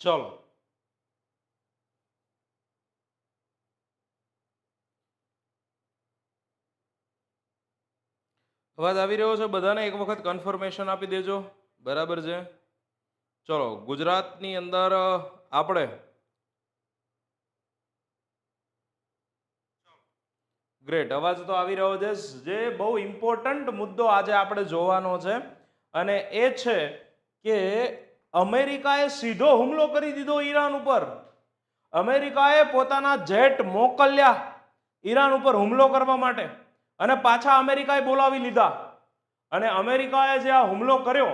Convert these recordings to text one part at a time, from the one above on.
ચલો અવાજ આવી રહ્યો છે? બધાને એક વખત કન્ફર્મેશન આપી દેજો. બરાબર છે? ચલો, ગુજરાતની અંદર આપણે ગ્રેટ અવાજ તો આવી રહ્યો છે. જે બહુ ઇમ્પોર્ટન્ટ મુદ્દો આજે આપણે જોવાનો છે. અને એ છે કે અમેરિકાએ સીધો હુમલો કરી દીધો ઈરાન ઉપર. અમેરિકાએ પોતાના જેટ મોકલ્યા ઈરાન ઉપર હુમલો કરવા માટે અને પાછા અમેરિકાએ બોલાવી લીધા. અને અમેરિકાએ જે આ હુમલો કર્યો,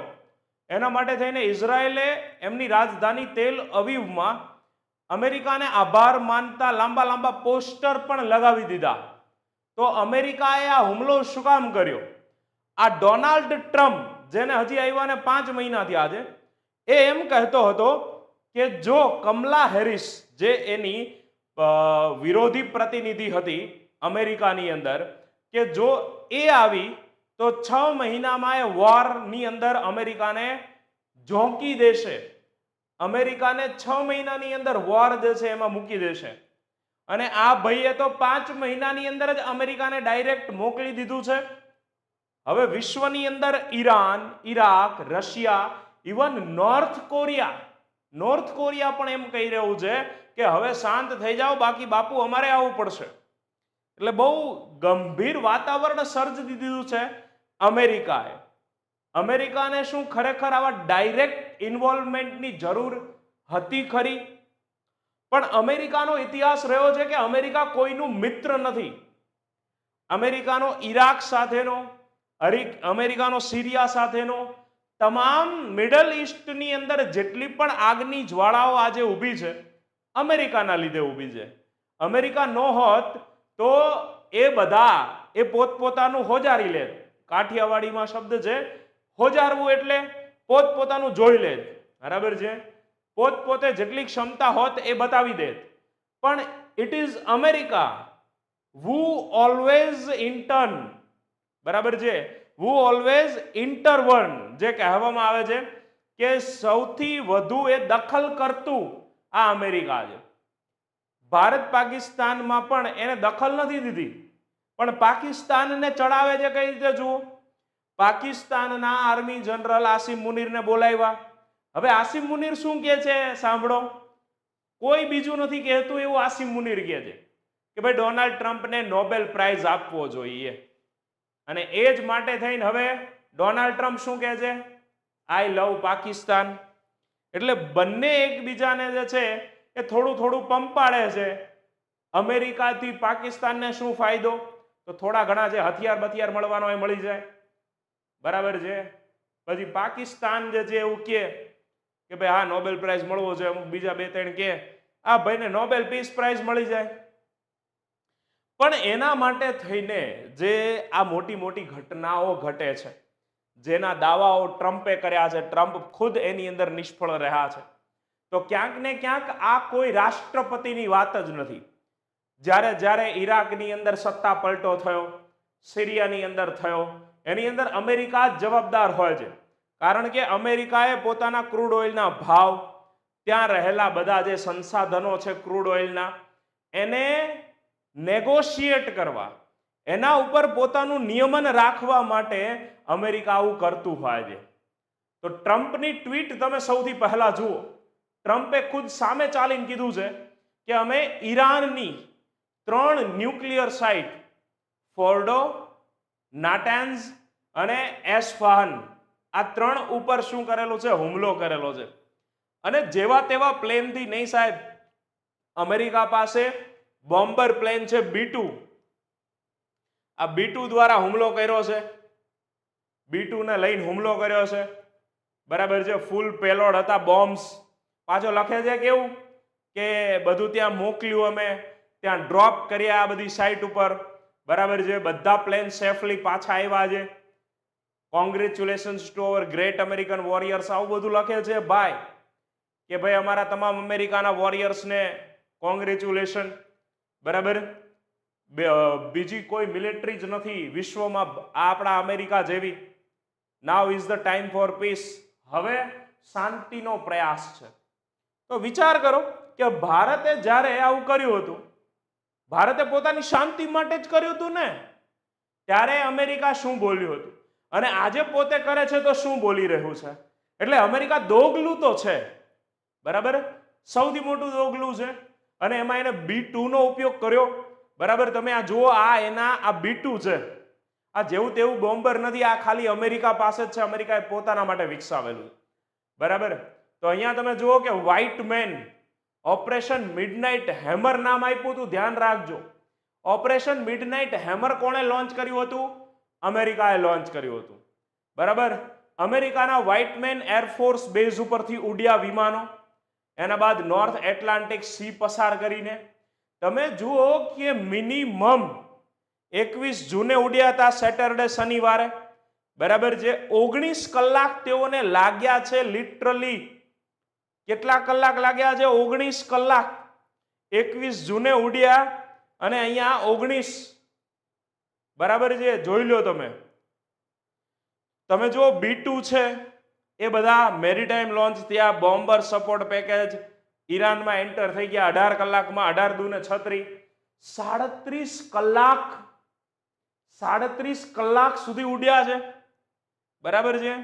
એના માટે થઈને ઇઝરાયેલે એમની રાજધાની તેલ અવીવમાં અમેરિકાને આભાર માનતા લાંબા લાંબા પોસ્ટર પણ લગાવી દીધા. તો અમેરિકાએ આ હુમલો શું કામ કર્યો? આ ડોનાલ્ડ ટ્રમ્પ, જેને હજી આવ્યાને પાંચ મહિના થયા છે એ એમ કહેતો હતો કે જો કમલા હેરિસ, જે એની વિરોધી પ્રતિનિધિ હતી અમેરિકાની અંદર, કે જો એ આવી, તો છ મહિનામાં એ વોરની અંદર અમેરિકાને ઝોંકી દેશે. અમેરિકાને છ મહિનાની અંદર વોર જે છે એમાં મૂકી દેશે. અને આ ભાઈએ તો પાંચ મહિનાની અંદર જ અમેરિકાને ડાયરેક્ટ મોકલી દીધું છે. હવે વિશ્વની અંદર Iran, Iraq, Russia even North Korea North Korea પણ એમ કહી રહ્યું છે કે હવે શાંત થઈ જાઓ, બાકી બાપુ અમારે આવવું પડશે. એટલે બહુ ગંભીર વાતાવરણ સર્જ દીધું છે અમેરિકાએ. અમેરિકાને શું ખરેખર આવા ડાયરેક્ટ ઇન્વોલ્વમેન્ટની જરૂર હતી ખરી? પણ અમેરિકાનો ઇતિહાસ રહ્યો છે કે અમેરિકા કોઈનું મિત્ર નથી. અમેરિકાનો ઈરાક સાથેનો અમેરિકાનો સિરિયા સાથેનો તમામ મિડલ ઈસ્ટની અંદર જેટલી પણ આગની જ્વાળાઓ આજે ઊભી છે, અમેરિકાના લીધે ઊભી છે. અમેરિકા ન હોત તો એ બધા એ પોતપોતાનું હોજારી લે. કાઠિયાવાડીમાં શબ્દ છે, હોજારવું એટલે પોતપોતાનું જોઈ લે. બરાબર છે? પોતપોતે જેટલી ક્ષમતા હોત એ બતાવી દેત. પણ it is America વુ always intern બરાબર છે? વુ ઓલવેઝ ઇન્ટરવર્ન જે કહેવામાં આવે છે કે સૌથી વધુ એ દખલ કરતું આ અમેરિકા છે. ભારત પાકિસ્તાનમાં પણ એને દખલ નથી દીધી. પણ પાકિસ્તાનને ચડાવે છે કઈ રીતે જુઓ? પાકિસ્તાનના આર્મી જનરલ આસિમ મુનીરને બોલાવ્યા. હવે આસિમ મુનીર શું કહે છે? સાંભળો. કોઈ બીજું નથી કહેતું એવું આસિમ મુનીર કહે છે કે ભાઈ ડોનાલ્ડ ટ્રમ્પને નોબેલ પ્રાઇઝ આપવો જોઈએ. અને એ જ માટે થઈને હવે ડોનાલ્ડ ટ્રમ્પ શું કહે છે? I love Pakistan. એટલે બંને એકબીજાને જે છે એ થોડું થોડું પંપાડે છે. અમેરિકાથી પાકિસ્તાનને શું ફાયદો? તો થોડા ઘણા જે હથિયાર બથિયાર મળવાનો એ મળી જાય. બરાબર છે? પછી પાકિસ્તાન જે છે એવું કે કે ભાઈ, હા, નોબેલ પ્રાઇઝ મળવો છે અમુક બીજા બે ત્રણ કે આ ભાઈને નોબેલ પીસ પ્રાઇઝ મળી જાય. પણ એના માટે થઈને જે આ મોટી મોટી ઘટનાઓ ઘટે છે, જેના દાવાઓ ટ્રમ્પે કર્યા છે, ટ્રમ્પ ખુદ એની અંદર નિષ્ફળ રહ્યા છે, તો ક્યાંક ને ક્યાંક આ કોઈ રાષ્ટ્રપતિની વાત જ નથી. જ્યારે જ્યારે ઈરાકની અંદર સત્તા પલટો થયો, સિરિયાની અંદર થયો, એની અંદર અમેરિકા જ જવાબદાર હોય છે. કારણ કે અમેરિકાએ પોતાના ક્રૂડ ઓઇલના ભાવ, ત્યાં રહેલા બધા જે સંસાધનો છે ક્રૂડ ઓઇલના, એને નેગોશિએટ કરવા. એના ઉપર પોતાનું નિયમન રાખવા માટે અમેરિકા આવું કરતું હોય છે. તો ટ્રમ્પની ટ્વીટ તમે સૌથી પહેલા જુઓ. ટ્રમ્પે ખુદ સામે ચાલીને કીધું છે કે અમે ઈરાનની ત્રણ ન્યુક્લિયર સાઇટ, ફોર્ડો નાટેન્સ અને એસફાહન, આ ત્રણ ઉપર શું કરેલું છે? હુમલો કરેલો છે. અને જેવા તેવા પ્લેનથી નહીં સાહેબ, અમેરિકા પાસે બોમ્બર પ્લેન છે બી આ બી દ્વારા હુમલો કર્યો છે. બી ને લઈને હુમલો કર્યો છે. બરાબર છે, ફૂલ પેલોડ હતા બોમ્બ્સ. પાછો લખે છે કેવું કે બધું ત્યાં મોકલ્યું અમે, ત્યાં ડ્રોપ કર્યા આ બધી સાઇટ ઉપર. બરાબર છે, બધા પ્લેન સેફલી પાછા આવ્યા છે. Congratulations to our great American warriors આવું બધું લખે છે ભાઈ. કે ભાઈ અમારા તમામ અમેરિકાના વોરિયર્સને કોંગ્રેચ્યુલેશન બરાબર? બીજી કોઈ મિલિટરી જ નથી વિશ્વમાં આપણા અમેરિકા જેવી. Now is the time for peace હવે શાંતિનો પ્રયાસ છે. તો વિચાર કરો કે ભારતે જ્યારે આવું કર્યું હતું, ભારતે પોતાની શાંતિ માટે જ કર્યું હતું ને, ત્યારે અમેરિકા શું બોલ્યું હતું? અને આજે પોતે કરે છે તો શું બોલી રહ્યું છે? એટલે અમેરિકા દોગલું તો છે. બરાબર? સૌથી મોટું દોગલું છે. અને એમાં એને બી નો ઉપયોગ કર્યો. બરાબર? તમે આ જુઓ, આ એના, આ બી છે. આ જેવું તેવું બોમ્બર નથી, આ ખાલી અમેરિકા પાસે જ છે. અમેરિકાએ પોતાના માટે વિકસાવેલું. બરાબર? તો અહીંયા તમે જુઓ કે white man operation midnight hammer નામ આપ્યું હતું. ધ્યાન રાખજો. ઓપરેશન મિડનાઇટ હેમર કોણે લોન્ચ કર્યું હતું? અમેરિકાએ લોન્ચ કર્યું હતું. બરાબર? અમેરિકાના વ્હાઇટ મેન એરફોર્સ બેઝ ઉપરથી ઉડ્યા વિમાનો. એના બાદ નોર્થ એટલાન્ટિક સી પસાર કરીને તમે જુઓ કે મિનિમમ એકવીસ જૂને ઉડ્યા હતા સેટરડે શનિવારે. બરાબર જે ઓગણીસ કલાક તેઓને લાગ્યા છે લિટરલી કેટલા કલાક લાગ્યા છે? ઓગણીસ કલાક. એકવીસ જૂને ઉડ્યા અને અહીંયા ઓગણીસ. બરાબર છે? જોઈ લો તમે. તમે જો બી છે. એ બધા મેરીટાઈમ લોન્ચ થયા, બોમ્બર સપોર્ટ પેકેજ, ઈરાનમાં એન્ટર થઈ ગયા, અઢાર કલાકમાં, અઢાર દૂને છત્રી. સાડત્રીસ કલાક સાડત્રીસ કલાક સુધી ઉડ્યા છે. બરાબર છે?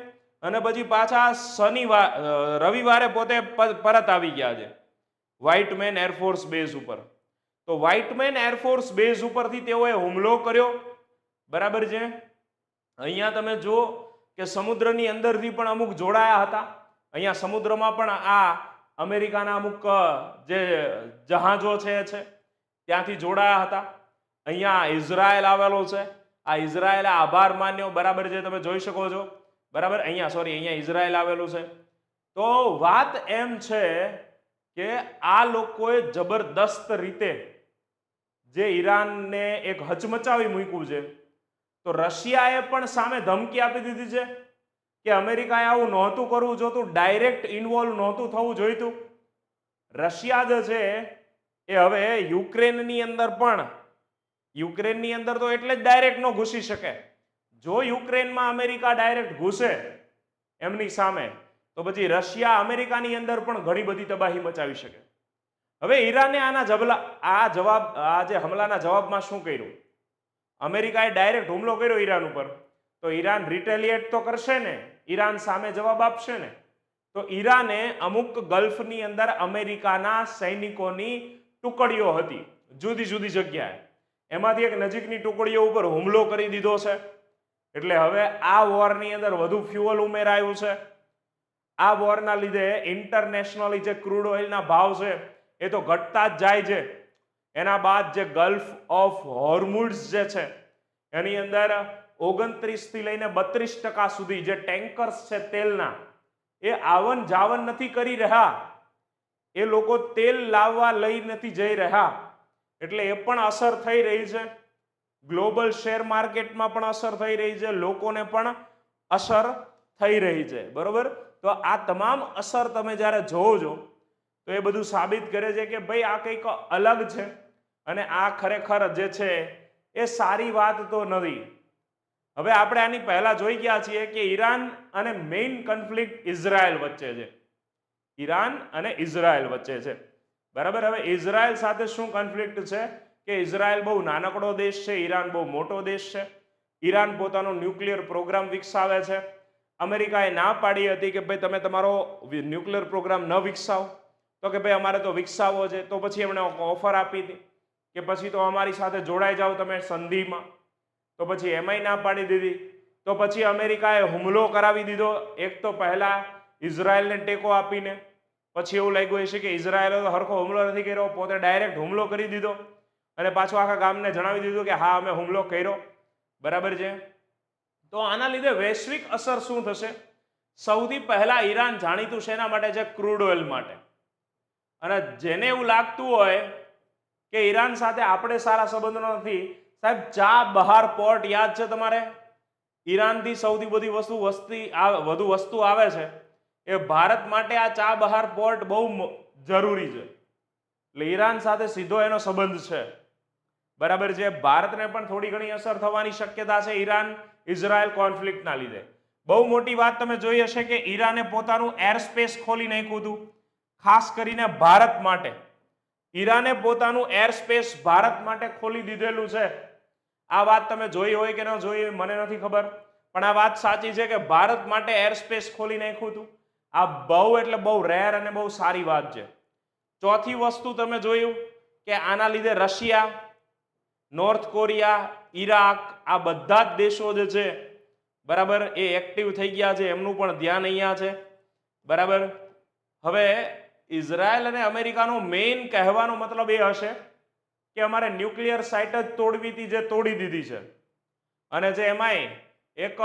અને પછી પાછા શનિવાર રવિવારે પોતે પરત આવી ગયા છે. વ્હાઇટમેન એરફોર્સ બેઝ ઉપર. તો વ્હાઇટમેન એરફોર્સ બેઝ ઉપરથી તેઓએ હુમલો કર્યો. બરાબર છે? અહીંયા તમે જુઓ કે સમુદ્રની અંદરથી પણ અમુક જોડાયા હતા. અહીંયા સમુદ્રમાં પણ આ અમેરિકાના અમુક જે જહાજો છે છે, ત્યાંથી જોડાયા હતા. અહીંયા ઇઝરાયલ આવેલો છે. આ ઇઝરાયલે આભાર માન્યો. બરાબર જે તમે જોઈ શકો છો. બરાબર? અહીંયા સોરી અહીંયા ઇઝરાયલ આવેલું છે. તો વાત એમ છે કે આ લોકોએ જબરદસ્ત રીતે જે ઈરાનને એક હચમચાવી મૂક્યું છે તો રશિયાએ પણ સામે ધમકી આપી દીધી છે કે અમેરિકાએ આવું નહોતું કરવું જોતું ડાયરેક્ટ ઇન્વોલ્વ નહોતું થવું જોઈતું. રશિયા જે છે એ હવે યુક્રેનની અંદર પણ, યુક્રેનની અંદર તો એટલે જ ડાયરેક્ટ ન ઘૂસી શકે. જો યુક્રેનમાં અમેરિકા ડાયરેક્ટ ઘૂસે એમની સામે, તો પછી રશિયા અમેરિકાની અંદર પણ ઘણી બધી તબાહી મચાવી શકે. હવે ઈરાને આના જબલા, આ જવાબ, આ જે હમલાના જવાબમાં શું કર્યું? અમેરિકાએ ડાયરેક્ટ હુમલો કર્યો ઈરાન ઉપર. તો ઈરાન રિટેલિએટ તો કરશે ને? ઈરાન સામે જવાબ આપશે ને? તો ઈરાને અમુક ગલ્ફની અંદર અમેરિકાના સૈનિકોની ટુકડીઓ હતી, જુદી જુદી જગ્યાએ. એમાંથી એક નજીકની ટુકડીઓ ઉપર હુમલો કરી દીધો છે. એટલે હવે આ વોરની અંદર વધુ ફ્યુઅલ ઉમેરાયું છે. આ વોરના લીધે ઇન્ટરનેશનલી જે ક્રૂડ ઓઇલના ભાવ છે, એ તો ઘટતા જ જાય છે. એના બાદ જે ગલ્ફ ઓફ હોર્મુડ્સ જે છે, એની અંદર ઓગણત્રીસથી લઈને બત્રીસ ટકા સુધી જે ટેન્કર્સ છે તેલના, એ આવન જાવન નથી કરી રહ્યા. એ લોકો તેલ લાવવા લઈ નથી જઈ રહ્યા. એટલે એ પણ અસર થઈ રહી છે. ગ્લોબલ શેર માર્કેટમાં પણ અસર થઈ રહી છે. લોકોને પણ અસર થઈ રહી છે. બરોબર? તો આ તમામ અસર તમે જ્યારે જોવો છો, તો એ બધું સાબિત કરે છે કે ભાઈ આ કંઈક અલગ છે. અને આ ખરેખર જે છે, એ સારી વાત તો નથી. હવે આપણે આની પહેલા જોઈ ગયા છીએ કે ઈરાન અને મેઇન કન્ફ્લિક્ટ ઇઝરાયલ વચ્ચે છે. ઈરાન અને ઇઝરાયલ વચ્ચે છે. બરાબર? હવે ઇઝરાયલ સાથે શું કન્ફ્લિક્ટ છે? કે ઇઝરાયલ બહુ નાનકડો દેશ છે, ઈરાન બહુ મોટો દેશ છે. ઈરાન પોતાનો ન્યુક્લિયર પ્રોગ્રામ વિકસાવે છે. અમેરિકાએ ના પાડી હતી કે ભાઈ તમે તમારો ન્યુક્લિયર પ્રોગ્રામ ન વિકસાવો. તો કે ભાઈ અમારે તો વિકસાવવો છે. તો પછી એમણે ઓફર આપી હતી. કે પછી તો અમારી સાથે જોડાઈ જાઓ તમે સંધિમાં. તો પછી એમાંય ના પાડી દીધી. તો પછી અમેરિકાએ હુમલો કરાવી દીધો. એક તો પહેલા ઇઝરાયલને ટેકો આપીને. પછી એવું લાગ્યું હશે કે ઇઝરાયલે તો હરખો હુમલો નથી કર્યો, પોતે ડાયરેક્ટ હુમલો કરી દીધો. અને પાછો આખા ગામને જણાવી દીધું કે હા, અમે હુમલો કર્યો. બરાબર છે? તો આના લીધે વૈશ્વિક અસર શું થશે? સૌથી પહેલાં ઈરાન જાણીતું છે એના માટે છે? ક્રૂડ ઓઇલ માટે. અને જેને એવું લાગતું હોય કે ઈરાન સાથે આપણે સારા સંબંધો નથી. સાહેબ, ચા બહાર પોર્ટ યાદ છે તમારે? ઈરાનથી સૌથી બધી વસ્તુ વસ્તી વધુ વસ્તુ આવે છે. એ ભારત માટે આ ચા બહાર પોર્ટ બહુ જરૂરી છે. એટલે ઈરાન સાથે સીધો એનો સંબંધ છે. બરાબર છે? ભારતને પણ થોડી ઘણી અસર થવાની શક્યતા છે ઈરાન ઇઝરાયલ કોન્ફ્લિક્ટના લીધે. બહુ મોટી વાત તમે જોઈ હશે કે ઈરાને પોતાનું એર સ્પેસ ખોલી નાખ્યું હતું. ખાસ કરીને ભારત માટે. ઈરાને પોતાનું એર સ્પેસ ભારત માટે ખોલી દીધેલું છે. આ વાત તમે જોઈ હોય કે ન જોઈ હોય મને નથી ખબર. પણ આ વાત સાચી છે કે ભારત માટે એર સ્પેસ ખોલી નાખ્યું હતું. આ બહુ એટલે બહુ રેર અને બહુ સારી વાત છે. ચોથી વસ્તુ તમે જોયું કે આના લીધે રશિયા નોર્થ કોરિયા ઈરાક આ બધા જ દેશો જે છે, બરાબર એ એક્ટિવ થઈ ગયા છે. એમનું પણ ધ્યાન અહીંયા છે. બરાબર? હવે ઇઝરાયલ અને અમેરિકાનો મેઇન કહેવાનો મતલબ એ હશે કે અમારે ન્યુક્લિયર સાઇટ જ તોડવી હતી જે તોડી દીધી છે. અને જે એમાંય એક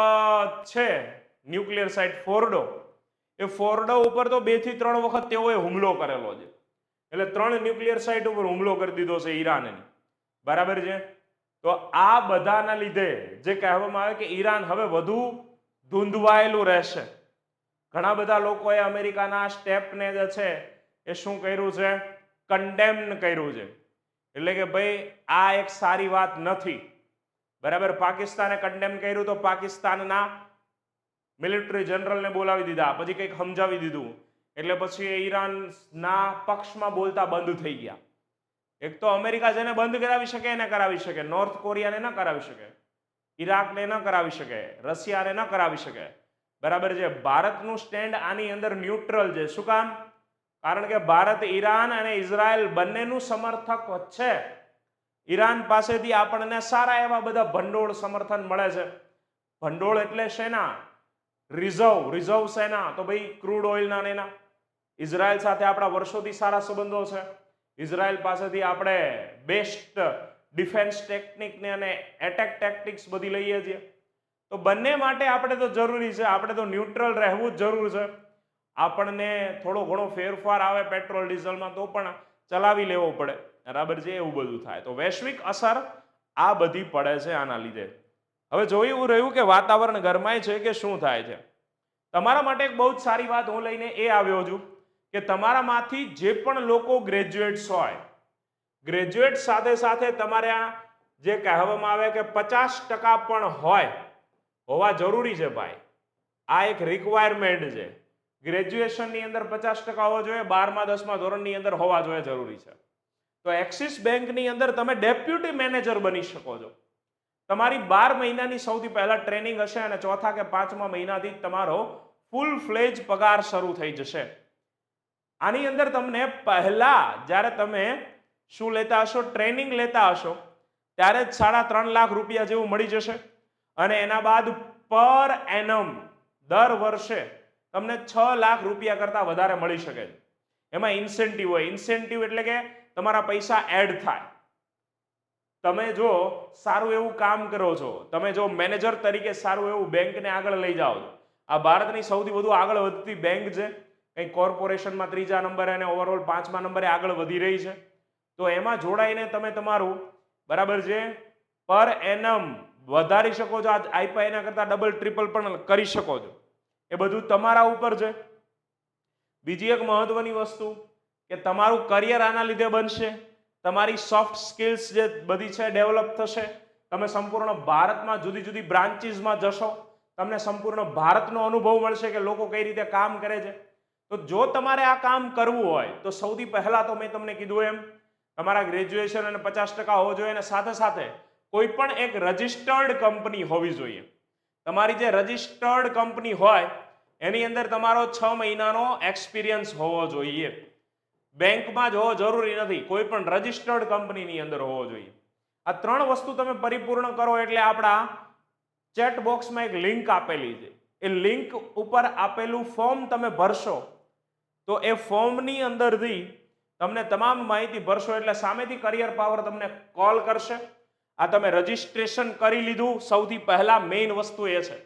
છે ન્યુક્લિયર સાઇટ ફોર્ડો. એ ફોર્ડો ઉપર તો બેથી ત્રણ વખત તેઓએ હુમલો કરેલો છે. એટલે ત્રણ ન્યુક્લિયર સાઇટ ઉપર હુમલો કરી દીધો છે ઈરાનની. બરાબર છે? તો આ બધાના લીધે જે કહેવામાં આવે કે ઈરાન હવે વધુ ધૂંધવાયેલું રહેશે. ઘણા બધા લોકોએ અમેરિકાના સ્ટેપને જે છે એ શું કર્યું છે? કન્ડેમ કર્યું છે. એટલે કે ભાઈ, આ એક સારી વાત નથી. બરાબર? પાકિસ્તાને કન્ડેમ કર્યું તો પાકિસ્તાનના મિલિટરી જનરલને બોલાવી દીધા, પછી કંઈક સમજાવી દીધું. એટલે પછી એ ઈરાનના પક્ષમાં બોલતા બંધ થઈ ગયા. એક તો અમેરિકા જેને બંધ કરાવી શકે, એને કરાવી શકે. નોર્થ કોરિયાને ન કરાવી શકે. ઈરાકને ન કરાવી શકે. રશિયાને ન કરાવી શકે. બરાબર છે? ભારતનું સ્ટેન્ડ આની અંદર ન્યુટ્રલ છે. શું કામ? કારણ કે ભારત, ઈરાન અને ઇઝરાયલ બંનેનું સમર્થક છે. ઈરાન પાસેથી આપણને સારા એવા બધા ભંડોળ સમર્થન મળે છે. ભંડોળ એટલે શેના? રિઝર્વ રિઝર્વ શેના તો ભાઈ, ક્રૂડ ઓઇલના એના. ઇઝરાયલ સાથે આપણા વર્ષોથી સારા સંબંધો છે. ઇઝરાયલ પાસેથી આપણે બેસ્ટ ડિફેન્સ ટેકનિકને અને એટેક ટેકનિક્સ બધી લઈએ છીએ. તો બંને માટે આપણે તો જરૂરી છે. આપણે તો ન્યુટ્રલ રહેવું જ જરૂર છે. આપણને થોડો ઘણો ફેરફાર આવે પેટ્રોલ, ડીઝલમાં તો પણ ચલાવી લેવો પડે. બરાબર છે? એવું બધું થાય. તો વૈશ્વિક અસર આ બધી પડે છે આના લીધે. હવે જોયું રહ્યું કે વાતાવરણ ગરમાય છે કે શું થાય છે? તમારા માટે એક બહુ જ સારી વાત હું લઈને એ આવ્યો છું કે તમારામાંથી જે પણ લોકો ગ્રેજ્યુએટ્સ હોય ગ્રેજ્યુએટ સાથે સાથે તમારે આ જે કહેવામાં આવે કે પચાસ ટકા પણ હોય હોવા જરૂરી છે ભાઈ. આ એક રિક્વાયરમેન્ટ છે. ગ્રેજ્યુએશનની અંદર પચાસ ટકા હોવા જોઈએ, બારમા, દસમા ધોરણની અંદર હોવા જોઈએ જરૂરી છે. તો એક્સિસ બેંકની અંદર તમે ડેપ્યુટી મેનેજર બની શકો છો. તમારી બાર મહિનાની સૌથી પહેલા ટ્રેનિંગ હશે અને ચોથા કે પાંચમા મહિનાથી તમારો ફૂલ ફ્લેજ પગાર શરૂ થઈ જશે. આની અંદર તમને પહેલા જ્યારે તમે શું લેતા હશો ટ્રેનિંગ લેતા હશો, ત્યારે જ સાડા ત્રણ લાખ રૂપિયા જેવું મળી જશે. અને એના બાદ પર એનમ દર વર્ષે તમને છ લાખ રૂપિયા કરતાં વધારે મળી શકે છે. એમાં ઇન્સેન્ટિવ હોય. ઇન્સેન્ટિવ એટલે કે તમારા પૈસા એડ થાય. તમે જો સારું એવું કામ કરો છો, તમે જો મેનેજર તરીકે સારું એવું બેંકને આગળ લઈ જાઓ છો. આ ભારતની સૌથી વધુ આગળ વધતી બેંક છે. કંઈ કોર્પોરેશનમાં ત્રીજા નંબરે અને ઓવરઓલ પાંચમા નંબરે આગળ વધી રહી છે. તો એમાં જોડાઈને તમે તમારું, બરાબર છે? પર એનમ વધારી શકો છો. આજ આઈપા કરતાં ડબલ ટ્રિપલ પણ કરી શકો છો. એ બધું તમારા ઉપર છે. બીજી એક મહત્વની વસ્તુ કે તમારું કરિયર આના લીધે બનશે. તમારી સોફ્ટ સ્કિલ્સ જે બધી છે ડેવલપ થશે. તમે સંપૂર્ણ ભારતમાં જુદી જુદી બ્રાન્ચીસમાં જશો. તમને સંપૂર્ણ ભારતનો અનુભવ મળશે કે લોકો કઈ રીતે કામ કરે છે. તો જો તમારે આ કામ કરવું હોય, તો સૌથી પહેલાં તો મેં તમને કીધું એમ, તમારા ગ્રેજ્યુએશન અને પચાસ ટકા હોવો જોઈએ અને સાથે સાથે કોઈ પણ એક રજિસ્ટર્ડ કંપની હોવી જોઈએ. તમારી જે રજિસ્ટર્ડ કંપની હોય એની અંદર તમારો છ મહિનાનો એક્સપિરિયન્સ હોવો જોઈએ. બેંકમાં જ હોવો જરૂરી નથી. કોઈ પણ રજિસ્ટર્ડ કંપનીની અંદર હોવો જોઈએ. આ ત્રણ વસ્તુ તમે પરિપૂર્ણ કરો એટલે આપણા ચેટ બોક્સમાં એક લિંક આપેલી છે. એ લિંક ઉપર આપેલું ફોર્મ તમે ભરશો. તો એ ફોર્મની અંદરથી તમને તમામ માહિતી ભરશો એટલે સામેથી કરિયર પાવર તમને કોલ કરશે. આ તમે રજિસ્ટ્રેશન કરી લીધું. સૌથી પહેલા મેઇન વસ્તુ એ છે.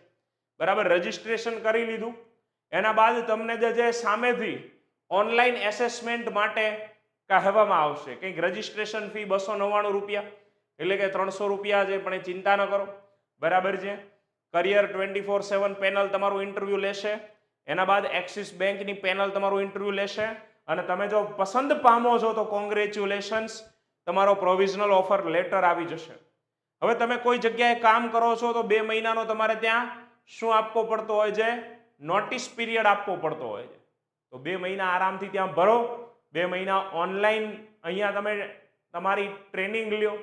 બરાબર? રજિસ્ટ્રેશન કરી લીધું. એના બાદ તમને જે સામેથી ઓનલાઈન એસેસમેન્ટ માટે કહેવામાં આવશે. કંઈક રજિસ્ટ્રેશન ફી બસો નવ્વાણું રૂપિયા, એટલે કે ત્રણસો રૂપિયા છે પણ એ ચિંતા ન કરો. બરાબર છે? Career twenty four seven panel તમારું ઇન્ટરવ્યૂ લેશે. એના બાદ એક્સિસ બેંકની પેનલ તમારું ઇન્ટરવ્યૂ લેશે. અને તમે જો પસંદ પામો છો તો કોંગ્રેચ્યુલેશન્સ, તમારો પ્રોવિઝનલ ઓફર લેટર આવી જશે. હવે તમે કોઈ જગ્યાએ કામ કરો છો તો બે મહિનાનો તમારે ત્યાં શું આપવો પડતો હોય છે? નોટિસ પીરિયડ આપવો પડતો હોય છે. તો બે મહિના આરામથી ત્યાં ભરો, બે મહિના ઓનલાઈન અહીંયા તમે તમારી ટ્રેનિંગ લ્યો,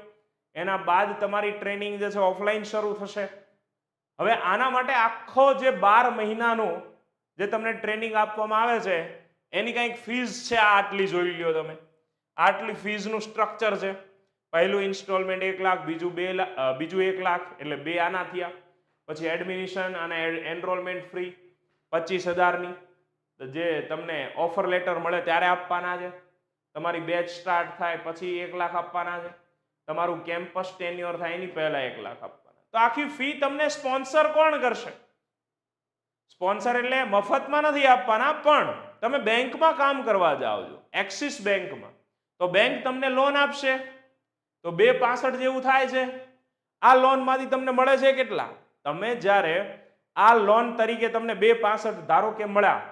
એના બાદ તમારી ટ્રેનિંગ જે છે ઓફલાઈન શરૂ થશે. હવે આના માટે આખો જે બાર મહિનાનો જે તમને ટ્રેનિંગ આપવામાં આવે છે, એની કંઈક ફીઝ છે આ આટલી જોઈ લ્યો તમે. આટલી ફીઝનું સ્ટ્રક્ચર છે. પહેલું ઇન્સ્ટોલમેન્ટ એક લાખ, બીજું બે લાખ બીજું એક લાખ, એટલે બે આના થયા. પછી એડમિનિશન અને એનરોલમેન્ટ ફ્રી પચીસ હજારની. જે તમને ઓફર લેટર મળે ત્યારે આપવાના છે. તમારી બેચ સ્ટાર્ટ થાય પછી એક લાખ આપવાના છે. તમારું કેમ્પસ ટેન્યુઅર થાય એની પહેલા એક લાખ આપવાના. તો આખી ફી તમને સ્પોન્સર કોણ કરશે? સ્પોન્સર એટલે મફતમાં નથી આપવાના, પણ તમે બેંકમાં કામ કરવા જાઓ છો એક્સિસ બેંકમાં તો બેંક તમને લોન આપશે. તો બે પાસઠ જેવું થાય છે. આ લોનમાંથી તમને મળે છે કેટલા? તમે જ્યારે આ લોન તરીકે તમને બે પાસઠ ધારો કે મળ્યા,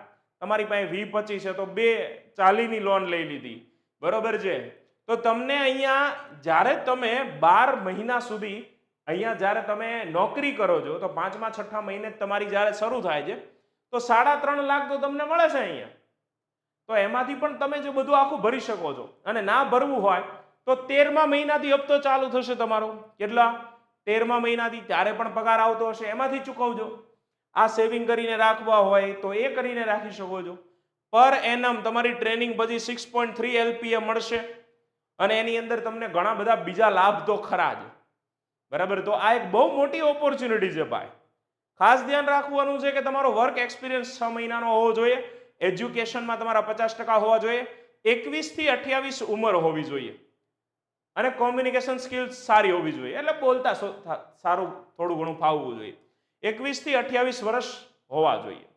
તમારી પાસે વી પચીસ છે, તો બે ચાલીની લોન લઈ લીધી. બરોબર છે? તો તમને અહીંયા જ્યારે તમે બાર મહિના સુધી, અહીંયા જ્યારે તમે નોકરી કરો છો, તો પાંચમા, છઠ્ઠા મહિને તમારી જ્યારે શરૂ થાય છે, તો સાડા ત્રણ લાખ તો તમને મળે છે અહીંયા. તો એમાંથી પણ તમે જે બધું આખું ભરી શકો છો. અને ના ભરવું હોય, તો તેરમા મહિનાથી હપ્તો ચાલુ થશે તમારો. કેટલા? તેરમા મહિનાથી ત્યારે પણ પગાર આવતો હશે, એમાંથી ચૂકવજો. આ સેવિંગ કરીને રાખવા હોય તો એ કરીને રાખી શકો છો. પર એનમ તમારી ટ્રેનિંગ પછી સિક્સ પોઈન્ટ થ્રી એલપીએ મળશે અને એની અંદર તમને ઘણા બધા બીજા લાભ તો ખરા જ. બરાબર? તો આ એક બહુ મોટી ઓપોર્ચ્યુનિટી છે ભાઈ. ખાસ ધ્યાન રાખવાનું છે કે તમારો વર્ક એક્સપિરિયન્સ છ મહિનાનો હોવો જોઈએ. એજ્યુકેશનમાં તમારા પચાસ ટકા હોવા જોઈએ. એકવીસથી અઠ્યાવીસ ઉંમર હોવી જોઈએ. અને કોમ્યુનિકેશન સ્કિલ્સ સારી હોવી જોઈએ. એટલે બોલતા સારું થોડું ઘણું ફાવવું જોઈએ. એકવીસથી અઠ્યાવીસ વર્ષ હોવા જોઈએ.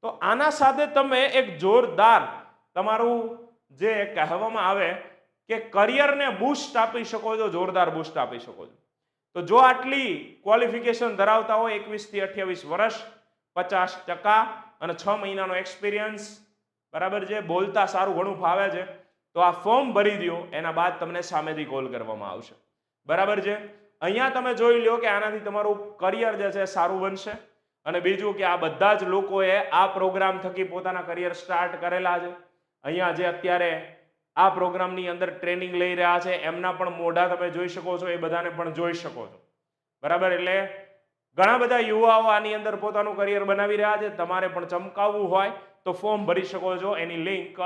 તો આના સાથે તમે એક જોરદાર તમારું જે કહેવામાં આવે કે કરિયરને બૂસ્ટ આપી શકો છો, જોરદાર બૂસ્ટ આપી શકો છો. તો જો આટલી ક્વોલિફિકેશન ધરાવતા હોય, એકવીસથી અઠ્યાવીસ વર્ષ, પચાસ ટકા અને છ મહિનાનો એક્સપિરિયન્સ બરાબર છે? બોલતા સારું, ઘણું ફાવે છે. તો આ ફોર્મ ભરી દો એના બાદ તમને સામેથી કોલ કરવામાં આવશે. બરાબર છે? અહીંયા તમે જોઈ લો કે આનાથી તમારું કરિયર જે છે સારું બનશે. અને બીજું કે આ બધા જ લોકોએ આ પ્રોગ્રામ થકી પોતાના કરિયર સ્ટાર્ટ કરેલા છે. અહીંયા જે અત્યારે આ પ્રોગ્રામની અંદર ટ્રેનિંગ લઈ રહ્યા છે, એમના પણ મોઢા તમે જોઈ શકો છો, એ બધાને પણ જોઈ શકો છો. બરાબર? એટલે ઘણા બધા યુવાઓ આની અંદર પોતાનું કરિયર બનાવી રહ્યા છે. તમારે પણ ચમકાવવું હોય તો ફોર્મ ભરી શકો છો. એની લિંક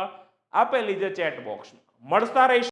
આપેલી છે ચેટ બોક્સમાં મળતા રહીશું.